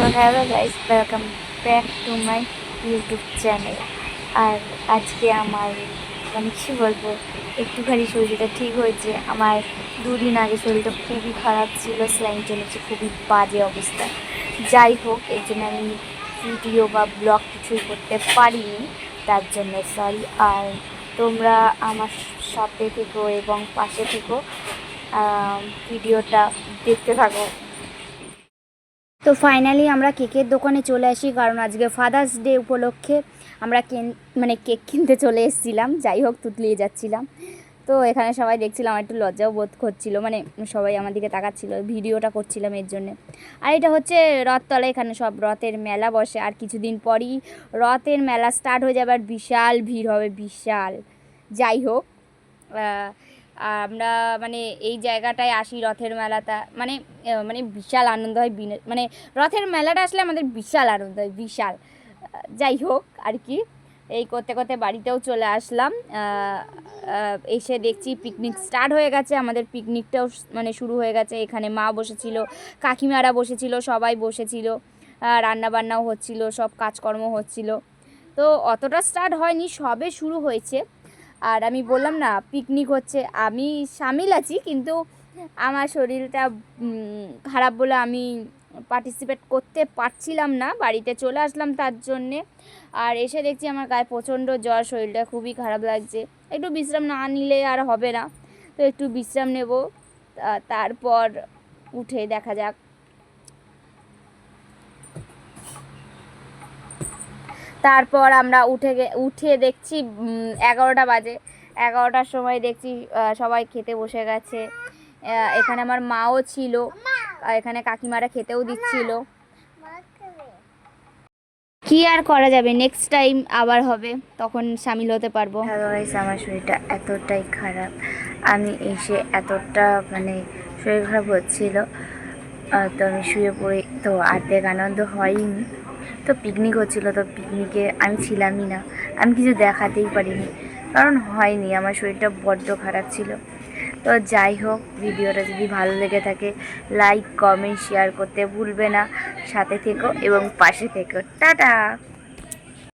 তো hello guys welcome back to my YouTube channel আর আজকে আমার মানে কী বলব, একটুখানি শরীরটা ঠিক হয়েছে। আমার দুদিন আগে শরীরটা খুবই খারাপ ছিল স্লাইন চলেছে, খুবই বাজে অবস্থা। যাই হোক এই জন্য আমি ভিডিও বা ব্লগ কিছুই করতে পারিনি, তার জন্য সরি আর তোমরা আমার সাথে থেকো এবং পাশে থেকো ভিডিওটা দেখতে থাকো। তো ফাইনালি আমরা কেকের দোকানে চলে আসি, কারণ আজকে ফাদার্স ডে উপলক্ষে আমরা কেন মানে কেক কিনতে চলে এসেছিলাম, যাই হোক তুতলিয়ে যাচ্ছিলাম। তো এখানে সবাই দেখছিলাম একটু লজ্জাও বোধ করছিল মানে সবাই আমার দিকে তাকাচ্ছিল, ভিডিওটা করছিলাম এর জন্যে। আর এটা হচ্ছে রথতলা, এখানে সব রথের মেলা বসে, আর কিছুদিন পরই রথের মেলা স্টার্ট হয়ে যাবে, আর বিশাল ভিড় হবে, বিশাল। যাই হোক আমরা মানে এই জায়গাটায় আসি রথের মেলাটা। মানে মানে বিশাল আনন্দ হয় মানে রথের মেলাটা আসলে আমাদের বিশাল আনন্দ হয়, বিশাল। যাই হোক আর কি, এই করতে করতে বাড়িতেও চলে আসলাম। এসে দেখছি পিকনিক স্টার্ট হয়ে গেছে, আমাদের পিকনিকটাও মানে শুরু হয়ে গেছে। এখানে মা বসেছিল, কাকিমারা বসেছিল, সবাই বসেছিল। রান্না বান্নাও হচ্ছিল, সব কাজকর্ম হচ্ছিল। তো অতটা স্টার্ট হয়নি, সবে শুরু হয়েছে। আর আমি বললাম, না পিকনিক হচ্ছে। আমি সামিল আছি, কিন্তু আমার শরীরটা খারাপ বলে আমি পার্টিসিপেট করতে পারছিলাম না। বাড়িতে চলে আসলাম তার জন্যে। আর এসে দেখছি আমার গায়ে প্রচণ্ড জ্বর, শরীরটা খুবই খারাপ লাগছে। একটু বিশ্রাম না নিলে আর হবে না। তো একটু বিশ্রাম নেব। তারপর উঠে দেখা যাক। তারপর আমরা উঠে উঠে দেখছি এগারোটা বাজে। এগারোটার সময় দেখছি সবাই খেতে বসে গেছে। এখানে আমার মাও ছিল। এখানে কাকিমারা খেতেও দিচ্ছিল। কি আর করা যাবে? নেক্সট টাইম আবার হবে। তখন সামিল হতে পারব। গাইস আমার শরীরটা এতটাই খারাপ। আমি এসে এতটা মানে শরীর খারাপ হচ্ছিল। তো আমি শুয়ে পড়ি। তো অর্ধেক আনন্দ হয়নি। তো পিকনিক হচ্ছিল, তো পিকনিকে আমি ছিলামই না। আমি কিছু দেখাতেই পারিনি। কারণ হয়নি, আমার শরীরটা বড্ড খারাপ ছিল। তো যাই হোক, ভিডিওটা যদি ভালো লেগে থাকে লাইক কমেন্ট শেয়ার করতে ভুলবে না। সাথে থেকো এবং পাশে থেকো। টাটা!